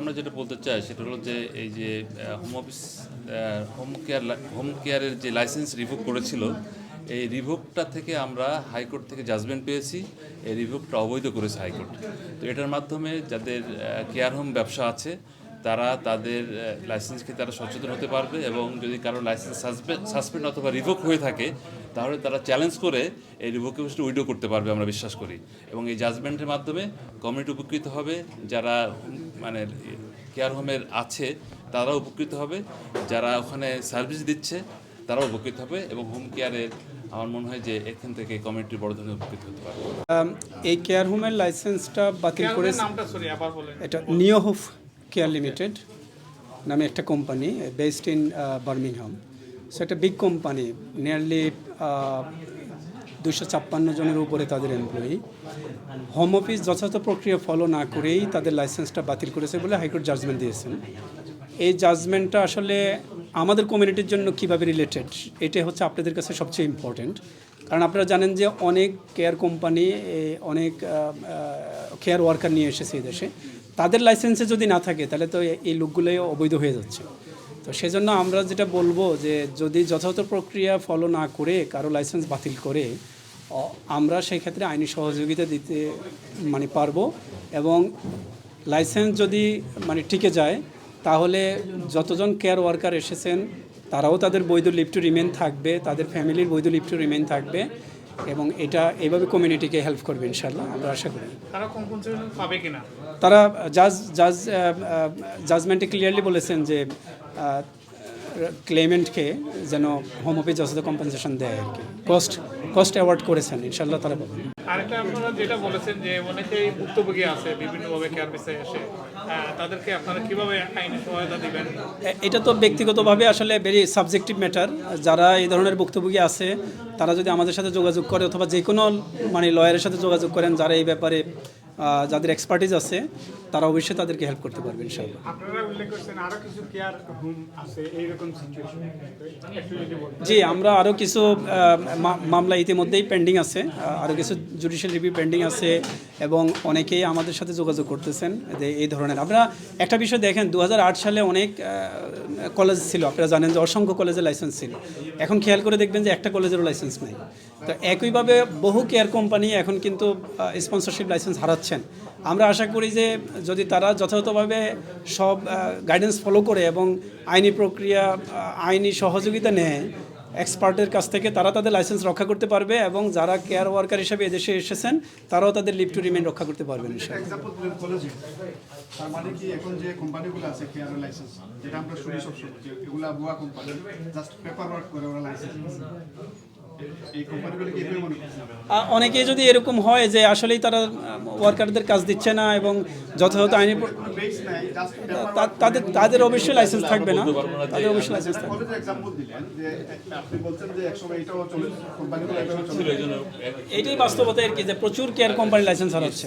আমরা যেটা বলতে চাই, সেটা হলো যে এই যে home office home care home কেয়ারের যে লাইসেন্স রিভোক করেছিল, এই রিভোকটা থেকে আমরা হাইকোর্ট থেকে জাজমেন্ট পেয়েছি। এই রিভোকটা অবৈধ করেছে হাইকোর্ট তো এটার মাধ্যমে যাদের কেয়ার হোম ব্যবসা আছে, তারা তাদের লাইসেন্সকে তারা সচেতন হতে পারবে এবং যদি কারও লাইসেন্স সাসপেন্ড অথবা রিভোক হয়ে থাকে, তাহলে তারা চ্যালেঞ্জ করে এই রিভোকেশনটা উইডো করতে পারবে, আমরা বিশ্বাস করি। এবং এই জাজমেন্টের মাধ্যমে কমিউনিটি উপকৃত হবে, যারা মানে কেয়ার হোমের আছে তারাও উপকৃত হবে। যারা ওখানে সার্ভিস দিচ্ছে তারাও উপকৃত হবে এবং হোম কেয়ারের আমার মনে হয় যে এখান থেকে কমিউনিটি বড় ধরনের উপকৃত হতে আম, এই কেয়ার হোমের লাইসেন্সটা বাতিল করে এটা সরি আবার বলেন। এটা নিওহোফ কেয়ার লিমিটেড নামে একটা company based in Birmingham so একটা বিগ কোম্পানি নিয়ারলি দুশো ছাপ্পান্ন জনের উপরে তাদের এমপ্লয়ি হোম অফিস যথাযথ প্রক্রিয়া ফলো না করেই তাদের লাইসেন্সটা বাতিল করেছে বলে হাইকোর্ট জাজমেন্ট দিয়েছেন। এই জাজমেন্টটা আসলে আমাদের কমিউনিটির জন্য কীভাবে রিলেটেড এটা হচ্ছে আপনাদের কাছে সবচেয়ে ইম্পর্ট্যান্ট কারণ আপনারা জানেন যে অনেক কেয়ার কোম্পানি অনেক কেয়ার ওয়ার্কার নিয়ে এসেছে এই দেশে। তাদের লাইসেন্সে যদি না থাকে, তাহলে তো এই লোকগুলোই অবৈধ হয়ে যাচ্ছে। তো সেজন্য আমরা যেটা বলব যে যদি যথাযথ প্রক্রিয়া ফলো না করে কারও লাইসেন্স বাতিল করে আমরা সেই ক্ষেত্রে আইনি সহযোগিতা দিতে মানে পারব এবং লাইসেন্স যদি মানে টিকে যায়, তাহলে যতজন কেয়ার ওয়ার্কার এসেছেন, তারাও তাদের বৈধ লিভ রিমেন থাকবে, তাদের ফ্যামিলির বৈধ লিভ রিমেন থাকবে এবং এটা এইভাবে কমিউনিটিকে হেল্প করবে ইনশাল্লাহ আমরা আশা করি। তারা কিনা তারা জাজ জাজ জাজমেন্টে ক্লিয়ারলি বলেছেন যে ক্লেমেন্টকে যেন হোম অফিস যথাযথ কম্পেনসেশন দেয় আর কি। কস্ট কস্ট অ্যাওয়ার্ড করেছেন ইনশাল্লাহ তারা পাবেন আরেকটা আপনারা যেটা বলেছেন যে অনেকেই ভুক্তভোগী আছে বিভিন্নভাবে কেয়ার পিসে এসে তাদেরকে আপনারা কীভাবে আইনি সহায়তা দিবেন? এটা তো ব্যক্তিগতভাবে আসলে ভেরি সাবজেক্টিভ ম্যাটার যারা এই ধরনের ভুক্তভোগী আছে তারা যদি আমাদের সাথে যোগাযোগ করে অথবা যে কোনো মানে লয়ারের সাথে যোগাযোগ করেন যারা এই ব্যাপারে যাদের এক্সপার্টিস আছে তারা অবশ্যই তাদেরকে হেল্প করতে পারবে ইনশাআল্লাহ। জি আমরা আরও কিছু মামলা ইতিমধ্যেই পেন্ডিং আছে আরও কিছু জুডিশিয়াল রিভিউ পেন্ডিং আছে এবং অনেকেই আমাদের সাথে যোগাযোগ করতেছেন যে এই ধরনের। আপনারা একটা বিষয় দেখেন দু হাজার আট সালে অনেক কলেজ ছিল আপনারা জানেন যে অসংখ্য কলেজের লাইসেন্স ছিল। এখন খেয়াল করে দেখবেন যে একটা কলেজেরও লাইসেন্স নেই। তো একইভাবে বহু কেয়ার কোম্পানি এখন কিন্তু স্পন্সরশিপ লাইসেন্স হারাচ্ছেন আমরা আশা করি যে যদি তারা যথাযথভাবে সব গাইডেন্স ফলো করে এবং আইনি প্রক্রিয়া আইনি সহযোগিতা নেয় এক্সপার্টের কাছ থেকে তারা তাদের লাইসেন্স রক্ষা করতে পারবে এবং যারা কেয়ার ওয়ার্কার হিসেবে এদেশে এসেছেন, তারাও তাদের লিভ টু রিমেন রক্ষা করতে পারবেন অনেকে যদি এরকম হয় যে আসলেই তারা ওয়ার্কারদের কাজ দিচ্ছে না এবং যথাযথ আইনি তাদের তাদের অবশ্যই লাইসেন্স থাকবে না। তাদের অবশ্যই লাইসেন্স থাকবে। এটাই বাস্তবতা আর কি, যে প্রচুর কেয়ার কোম্পানি লাইসেন্স হারাচ্ছে।